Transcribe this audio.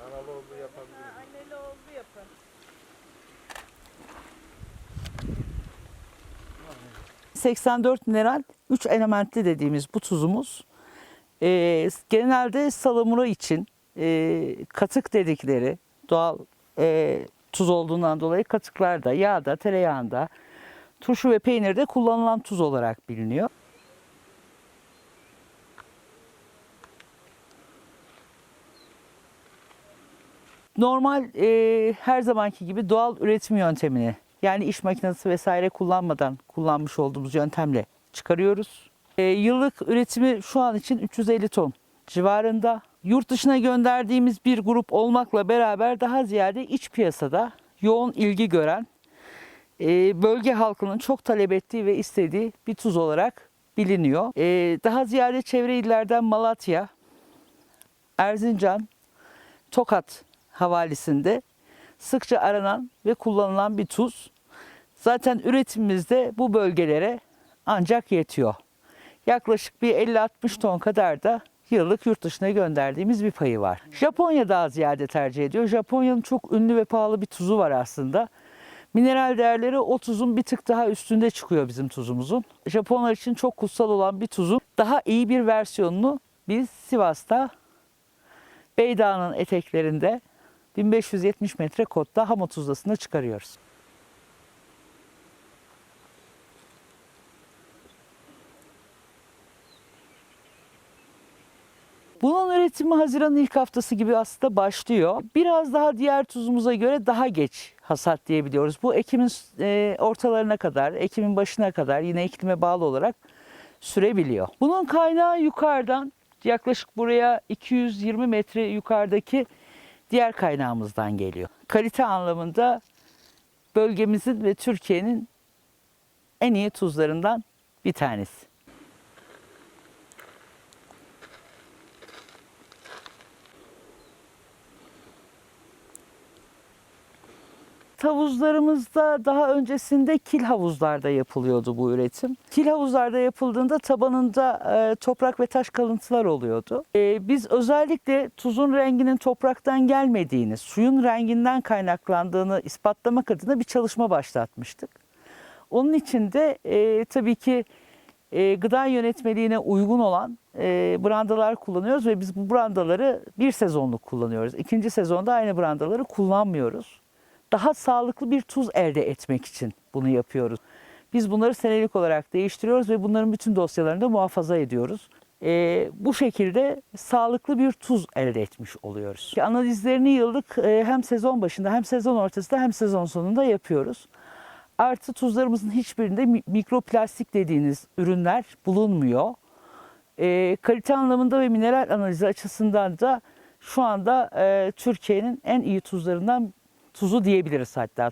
Analı oldu yapabiliriz. Ha, yapın. ...84 mineral, 3 elementli dediğimiz bu tuzumuz... E, ...genelde salamura için... E, ...katık dedikleri... ...doğal e, tuz olduğundan dolayı katıklarda, yağda, tereyağında... ...turşu ve peynirde kullanılan tuz olarak biliniyor. Normal e, her zamanki gibi doğal üretim yöntemini yani iş makinesi vesaire kullanmadan kullanmış olduğumuz yöntemle çıkarıyoruz. E, yıllık üretimi şu an için 350 ton civarında. Yurt dışına gönderdiğimiz bir grup olmakla beraber daha ziyade iç piyasada yoğun ilgi gören e, bölge halkının çok talep ettiği ve istediği bir tuz olarak biliniyor. E, daha ziyade çevre illerden Malatya, Erzincan, Tokat havalisinde sıkça aranan ve kullanılan bir tuz. Zaten üretimimizde bu bölgelere ancak yetiyor. Yaklaşık bir 50-60 ton kadar da yıllık yurt dışına gönderdiğimiz bir payı var. Japonya daha ziyade tercih ediyor. Japonya'nın çok ünlü ve pahalı bir tuzu var aslında. Mineral değerleri o tuzun bir tık daha üstünde çıkıyor bizim tuzumuzun. Japonlar için çok kutsal olan bir tuzun daha iyi bir versiyonunu biz Sivas'ta Beydağ'ın eteklerinde 1570 metre kotta Hamo tuzlasında çıkarıyoruz. Bunun üretimi Haziran'ın ilk haftası gibi aslında başlıyor. Biraz daha diğer tuzumuza göre daha geç hasat diyebiliyoruz. Bu Ekim'in e, ortalarına kadar, Ekim'in başına kadar yine iklime bağlı olarak sürebiliyor. Bunun kaynağı yukarıdan yaklaşık buraya 220 metre yukarıdaki diğer kaynağımızdan geliyor. Kalite anlamında bölgemizin ve Türkiye'nin en iyi tuzlarından bir tanesi. Havuzlarımızda daha öncesinde kil havuzlarda yapılıyordu bu üretim. Kil havuzlarda yapıldığında tabanında e, toprak ve taş kalıntılar oluyordu. E, biz özellikle tuzun renginin topraktan gelmediğini, suyun renginden kaynaklandığını ispatlamak adına bir çalışma başlatmıştık. Onun için de e, tabii ki e, gıda yönetmeliğine uygun olan e, brandalar kullanıyoruz ve biz bu brandaları bir sezonluk kullanıyoruz. İkinci sezonda aynı brandaları kullanmıyoruz daha sağlıklı bir tuz elde etmek için bunu yapıyoruz. Biz bunları senelik olarak değiştiriyoruz ve bunların bütün dosyalarını da muhafaza ediyoruz. Ee, bu şekilde sağlıklı bir tuz elde etmiş oluyoruz. Analizlerini yıllık e, hem sezon başında hem sezon ortasında hem sezon sonunda yapıyoruz. Artı tuzlarımızın hiçbirinde mi- mikroplastik dediğiniz ürünler bulunmuyor. E, kalite anlamında ve mineral analizi açısından da şu anda e, Türkiye'nin en iyi tuzlarından tuzu diyebiliriz hatta.